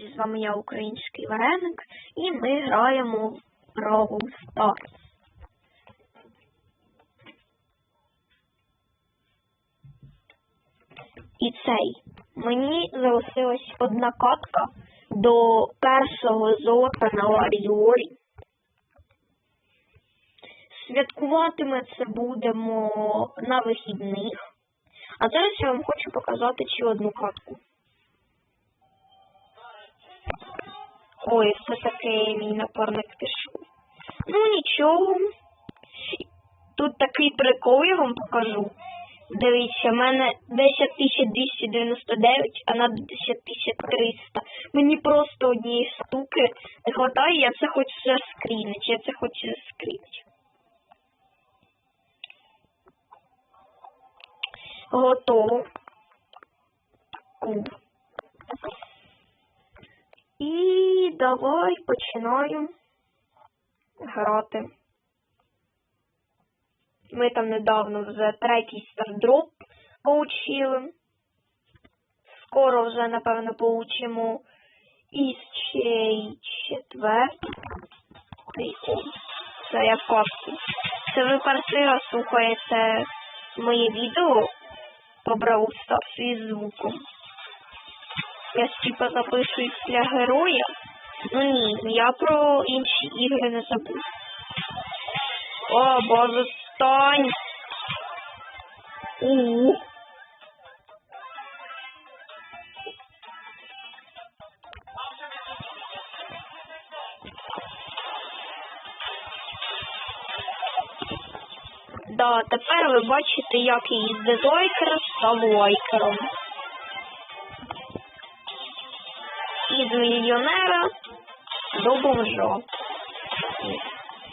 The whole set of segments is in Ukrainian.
З вами я, український вареник, і ми граємо в Brawl Stars. І цей. Мені залишилась одна катка до першого золота на Ларіорі. Святкувати ми це будемо на вихідних. А зараз я вам хочу показати ще одну катку. Ой, все-таки мій напарник пішов. Ну нічого. Тут такий прикол я вам покажу. Дивіться, в мене 10299, а на 10300. Мені просто однієї штуки не хватає, я це хочу заскрінити, я це хочу заскрінити. Готово. Куб. І давай починаємо грати. Ми там недавно вже третій стардроп получили. Скоро вже, напевно, получимо і ще й четвертий. Це я в капці. Це ви перший раз слухаєте моє відео по Brawl Stars із звуком. Я типа записуюсь для героя. Ну ні, я про інші ігри не забув. О, боже, стань! У. Да, тепер ви бачите, як я із дезойкера став лайкером. Із мільйонера до бомжа.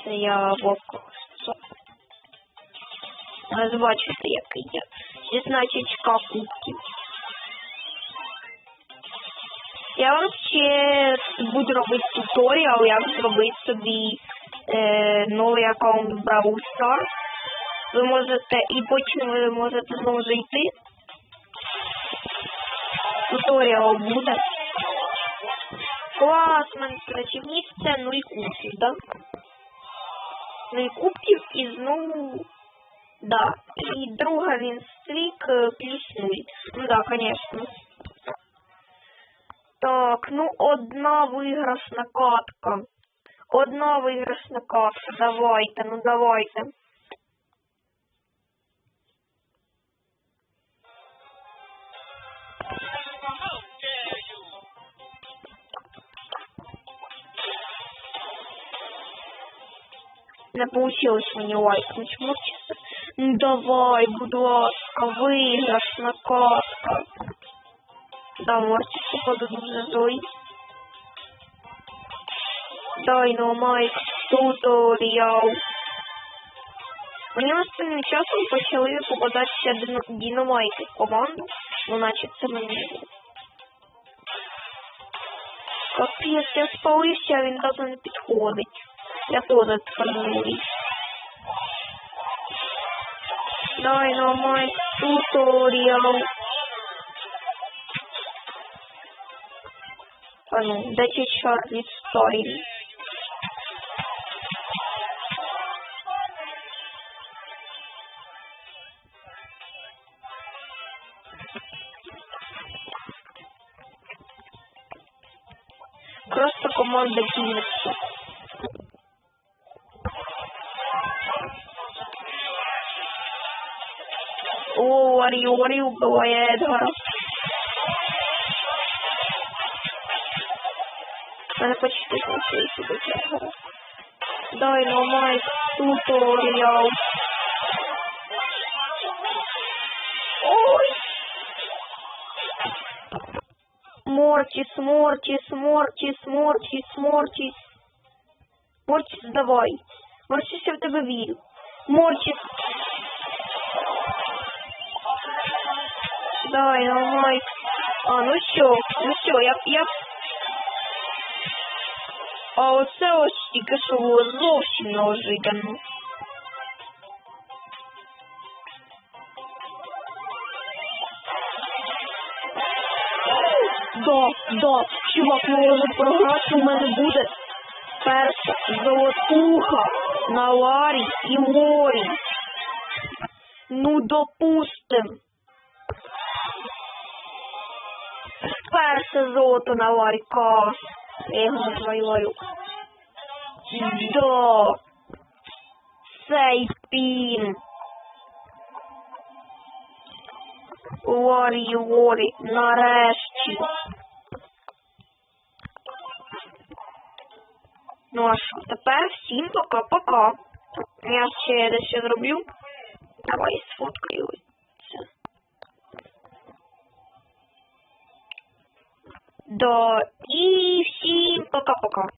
Це я вовка. Ви бачите, який я. 16к кубків. Я вам ще буду робити туторіал, як зробити собі е, новий аккаунт Brawl Stars. Ви можете і потім ви можете знову зайти. Туторіал буде. Клас, в мене коротше, місце 0 кубків, да? 0 кубків і знову. Да. І друга він стрік е, плюс 0. Ну да, конечно. Так, ну одна виграшна катка. Одна виграшна катка. Давайте, ну давайте. Не получилось мені лайкнуть мовчиться. Ну давай, будь ласка, виграшна катка. Да, Мортис, походу, злий. Дай ну майк туторіал. Мені останнім часом почали попадатися дінамайки в команду, ну наче це мені. Капець, я спалився, а він не підходить. Я теж тренуюсь. Дай ну майк туторіал. А ну, дайте Чарлі Стайн. Просто команда Киевса. О, Ари, Ари убиває Едгара. Мене почти знайшли до Едгара. Дай ну майк туторіал. Ой! Мортис, Мортис, Мортис, Мортис, Мортис. Мортис, давай. Мортис, я в тебе вірю. Мортис. Дай, ну майк. А, ну все, ну все, я, я... А оце ось тільки що зовсім неожиданно. Да, да, чувак може програти, у мене буде перша золотуха на Ларі і морі. Ну, допустим. Перше золото на Ларі Кас. Я його називаю Ларюк. Да. Цей пін. Лорі, Лорі, нарешті. Ну а що, тепер всім пока-пока. Я ще дещо зроблю. Давай сфоткаю Да, і всім пока-пока.